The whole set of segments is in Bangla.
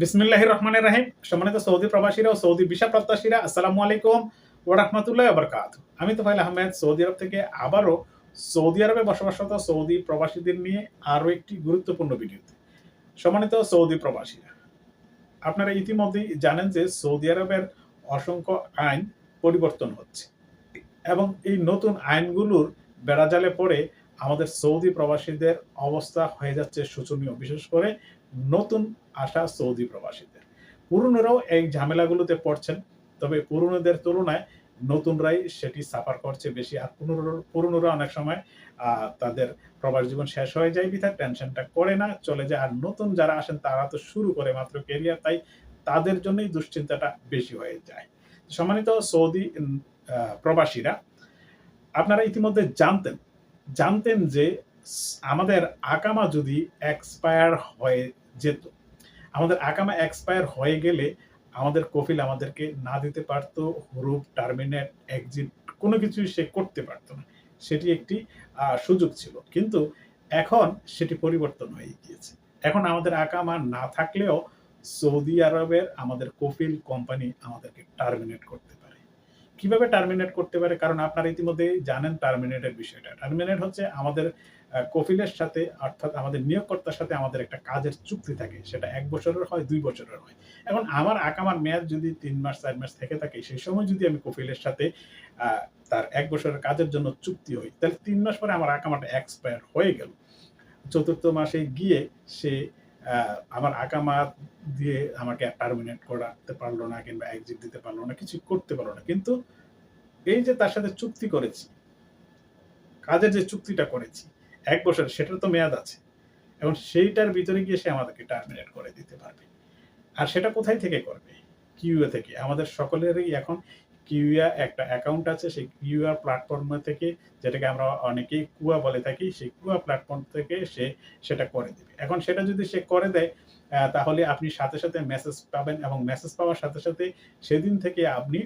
বিসমিল্লাহ রহমানের রাহিম। সম্মানিত সৌদি প্রবাসীরা ও সৌদি ভিসা প্রত্যাশীরা, আসসালামু আলাইকুম ও রহমতুল্লাহ বরকাত আমি তোফাইল আহমেদ, সৌদি আরব থেকে আবারও সৌদি আরবে বসবাসরত সৌদি প্রবাসীদের নিয়ে আরও একটি গুরুত্বপূর্ণ ভিডিওতে। সম্মানিত সৌদি প্রবাসীরা, আপনারা ইতিমধ্যেই জানেন যে সৌদি আরবের অসংখ্য আইন পরিবর্তন হচ্ছে এবং এই নতুন আইনগুলোর বেড়াজালে পড়ে আমাদের সৌদি প্রবাসীদের অবস্থা হয়ে যাচ্ছে শোচনীয়, বিশেষ করে নতুন আসা সৌদি প্রবাসীদের। পুরনোরাও এই ঝামেলাগুলোতে পড়ছেন, তবে পুরনোদের তুলনায় নতুনরাই সেটি সাফার করছে বেশি, আর পুরনো পুরনোরা অনেক সময় তাদের প্রবাস জীবন শেষ হয়ে যায় বিধায় টেনশনটা করে না, চলে যায়। আর নতুন যারা আসেন, তারা তো শুরু করে মাত্র কেরিয়ার তাই তাদের জন্যই দুশ্চিন্তাটা বেশি হয়ে যায়। সম্মানিত সৌদি প্রবাসীরা, আপনারা ইতিমধ্যে জানতেন জানতেন যে আমাদের আকামা যদি এক্সপায়ার হয়ে যেত, আমাদের আকামা এক্সপায়ার হয়ে গেলে আমাদের কফিল আমাদেরকে না দিতে পারতো, হুরুপ, টার্মিনেট এক্সিট কোনো কিছুই সে করতে পারতো না। সেটি একটি সুযোগ ছিল। কিন্তু এখন সেটি পরিবর্তন হয়ে গিয়েছে। এখন আমাদের আকামা না থাকলেও সৌদি আরবের আমাদের কফিল কোম্পানি আমাদেরকে টার্মিনেট করতে কীভাবে টার্মিনেট করতে পারে? কারণ আপনারা ইতিমধ্যে জানেন টার্মিনেটের বিষয়টা। টার্মিনেট হচ্ছে আমাদের কফিলের সাথে, অর্থাৎ আমাদের নিয়োগকর্তার সাথে আমাদের একটা কাজের চুক্তি থাকে। সেটা এক বছরের হয়, দুই বছরের হয়। এখন আমার আকামার মেয়াদ যদি তিন মাস, চার মাস থেকে থাকে, সেই সময় যদি আমি কফিলের সাথে তার এক বছরের কাজের জন্য চুক্তি হই, তাহলে তিন মাস পরে আমার আকামাটা এক্সপায়ার হয়ে গেল। চতুর্থ মাসে গিয়ে সে আমার আকামা দিয়ে আমাকে টার্মিনেট করাতে পারল না কিংবা এক্সিট দিতে পারল না, কিছু করতে পারল না। কিন্তু এই যে তার সাথে চুক্তি করেছি, কাজের যে চুক্তিটা করেছি, এক বছর, সেটার তো মেয়াদ আছে। এবং সেইটার ভিতরে গিয়ে সে আমাদেরকে টার্মিনেট করে দিতে পারবে। আর সেটা কোথায় থেকে করবে? কিউএ থেকে। আমাদের সকলেরই এখন কিউয়া একটা অ্যাকাউন্ট আছে, সেই কিউআর প্ল্যাটফর্ম থেকে যেটাকে আমরা অনেকেই কুয়া বলে থাকি, সেই কুয়া প্ল্যাটফর্ম থেকে সে সেটা করে দেবে। এখন সেটা যদি সে করে দেয় তাহলে আপনি সাথে সাথে মেসেজ পাবেন এবং মেসেজ পাওয়ার সাথে সাথে সেদিন থেকে আপনি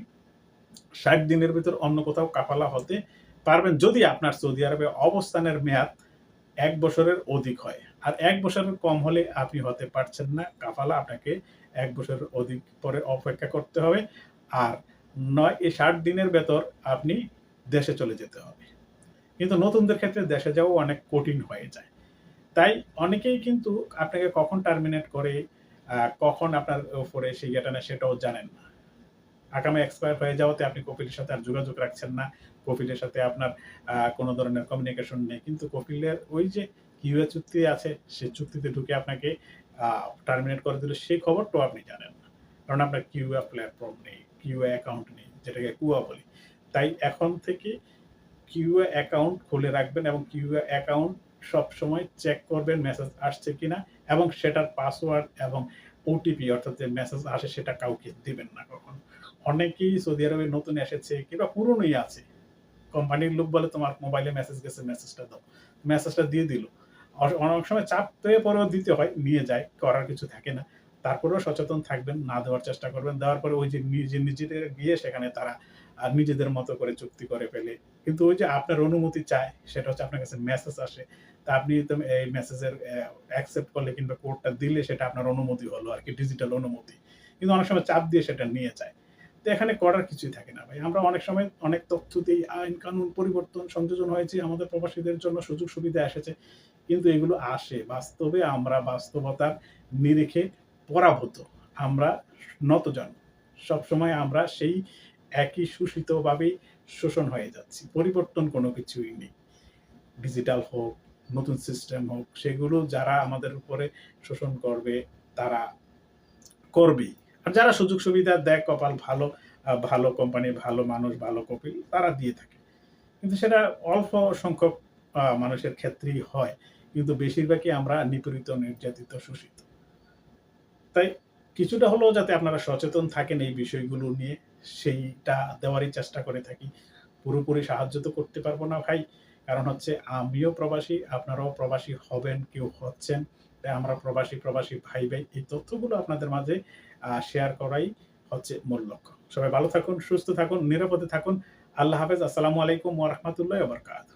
ষাট দিনের ভিতর অন্য কোথাও কাফালা হতে পারবেন, যদি আপনার সৌদি আরবে অবস্থানের মেয়াদ এক বছরের অধিক হয়। আর এক বছরের কম হলে আপনি হতে পারছেন না, কাফালা আপনাকে এক বছরের অধিক পরে অপেক্ষা করতে হবে। আর নয় এই ষাট দিনের ভেতর আপনি দেশে চলে যেতে হবে। কিন্তু নতুনদের ক্ষেত্রে দেশে যাওয়া অনেক কঠিন হয়ে যায়। তাই অনেকেই কিন্তু আপনাকে কখন টার্মিনেট করে কখন আপনার উপরে সেই নেয় সেটাও জানেন না। আগামী এক্সপায়ার হয়ে যাওয়াতে আপনি কপিলের সাথে আর যোগাযোগ রাখছেন না। কপিলের সাথে আপনার কোনো ধরনের কমিউনিকেশন নেই। কিন্তু কপিলের ওই যে কিউএ চুক্তি আছে, সে চুক্তিতে ঢুকে আপনাকে টার্মিনেট করে দিল, সেই খবরটাও আপনি জানেন না। কারণ আপনার কিউএ প্ল্যাটফর্ম নেই। কিউএ অ্যাকাউন্ট নেই, যেটাকে কুয়া বলি। তাই এখন থেকে কিউএ অ্যাকাউন্ট খুলে রাখবেন এবং কিউএ অ্যাকাউন্ট সব সময় চেক করবেন মেসেজ আসছে কিনা এবং সেটার পাসওয়ার্ড এবং ওটিপি অর্থাৎ যে মেসেজ আসে সেটা কাউকে দিবেন না কখন। অনেকেই সৌদি আরবে নতুন এসেছে কিংবা পুরনোই আছে। কোম্পানির লোক বলে তোমার মোবাইলে মেসেজ গেছে মেসেজটা দাও। মেসেজটা দিয়ে দিল। অনেক সময় চাপ পেয়ে পরেও দিতে হয়, নিয়ে যায়, করার কিছু থাকে না। তারপরেও সচেতন থাকবেন, না দেওয়ার চেষ্টা করবেন। দেওয়ার পরে ওই যে নিজে, নিজেদের গিয়ে সেখানে তারা আর নিজেদের মতো করে চুক্তি করে ফেলে। কিন্তু ওই যে আপনার অনুমতি চায়, সেটা হচ্ছে আপনার কাছে মেসেজ আসে। তা আপনি এই মেসেজের অ্যাকসেপ্ট করলে কিংবা কোডটা দিলে সেটা আপনার অনুমতি হলো আর কি ডিজিটাল অনুমতি। কিন্তু অনেক সময় চাপ দিয়ে সেটা নিয়ে যায়। তো এখানে করার কিছুই থাকে না ভাই। আমরা অনেক সময় অনেক তথ্য দিই আইন কানুন পরিবর্তন, সংযোজন হয়েছে আমাদের প্রবাসীদের জন্য, সুযোগ সুবিধা এসেছে। কিন্তু এগুলো আসে। বাস্তবে আমরা বাস্তবতার নিরিখে পরাভূত। আমরা নতজন। সবসময় আমরা সেই একই শোষিতভাবেই শোষণ হয়ে যাচ্ছি। পরিবর্তন কোনো কিছুই নেই। ডিজিটাল হোক, নতুন সিস্টেম হোক, সেগুলো যারা আমাদের উপরে শোষণ করবে, তারা করবেই। আর যারা সুযোগ সুবিধা দেয়, কপাল ভালো ভালো কোম্পানি ভালো মানুষ, ভালো কপিল তারা দিয়ে থাকে। কিন্তু সেটা অল্প সংখ্যক মানুষের ক্ষেত্রেই হয়। কিন্তু বেশিরভাগই আমরা নিপীড়িত, নির্যাতিত, শোষিত। তাই কিছুটা হলেও যাতে আপনারা সচেতন থাকেন এই বিষয়গুলো নিয়ে, সেইটা দেওয়ারই চেষ্টা করে থাকি। পুরোপুরি সাহায্য তো করতে পারব না ভাই। কারণ হচ্ছে আমিও প্রবাসী, আপনারাও প্রবাসী হবেন, কেউ হচ্ছেন। তাই আমরা প্রবাসী প্রবাসী ভাই ভাই, এই তথ্যগুলো আপনাদের মাঝে শেয়ার করাই হচ্ছে মূল লক্ষ্য। সবাই ভালো থাকুন, সুস্থ থাকুন, নিরাপদে থাকুন। আল্লাহ হাফেজ। আসসালামু আলাইকুম ওয়া বারাকাতুহু।